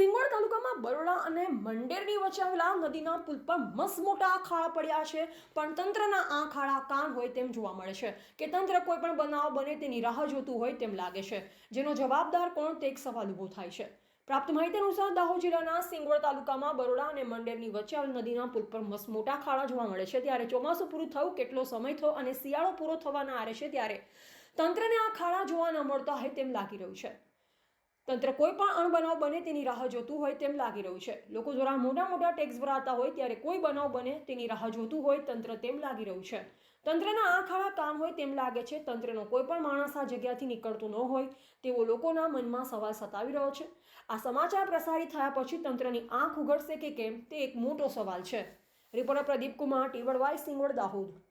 સિંગવડ તાલુકામાં બરોડા અને મંડેરની વચ્ચે આવેલા નદીના પુલ પર મસ્ત મોટા ખાડા પડ્યા છે. પણ તંત્રના આ ખાડા કાન હોય તેમ જોવા મળે છે કે તંત્ર કોઈ પણ બનાવ બને તેની રાહ જોતું હોય તેમ લાગે છે. જેનો જવાબદાર કોણ તે એક સવાલ ઊભો થાય છે. પ્રાપ્ત માહિતી અનુસાર દાહોદ જિલ્લાના સિંગોડ તાલુકામાં બરોડા અને મંડેરની વચ્ચે આવેલ નદીના પુલ પર મસ્ત મોટા ખાડા જોવા મળે છે. ત્યારે ચોમાસું પૂરું થયું, કેટલો સમય થયો અને શિયાળો પૂરો થવાના આરે છે ત્યારે તંત્રને આ ખાડા જોવા ન મળતા હોય તેમ લાગી રહ્યું છે. તંત્ર કોઈ પણ અણબનાવ બને તેની રાહ જોતું હોય તેમ લાગી રહ્યું છે. લોકો દ્વારા મોટા મોટા ટેક્સ ભરાતા હોય ત્યારે કોઈ બનાવ બને તેની રાહ જોતું હોય તંત્ર તેમ લાગી રહ્યું છે. તંત્રના આંખાળા કામ હોય તેમ લાગે છે. તંત્રનો કોઈ પણ માણસ આ જગ્યાથી નીકળતો ન હોય તેવો લોકોના મનમાં સવાલ સતાવી રહ્યો છે. આ સમાચાર પ્રસારિત થયા પછી તંત્રની આંખ ઉઘડશે કે કેમ તે એક મોટો સવાલ છે. રિપોર્ટર પ્રદીપ કુમાર ટીવડ વાય સિંગવડ, દાહોદ.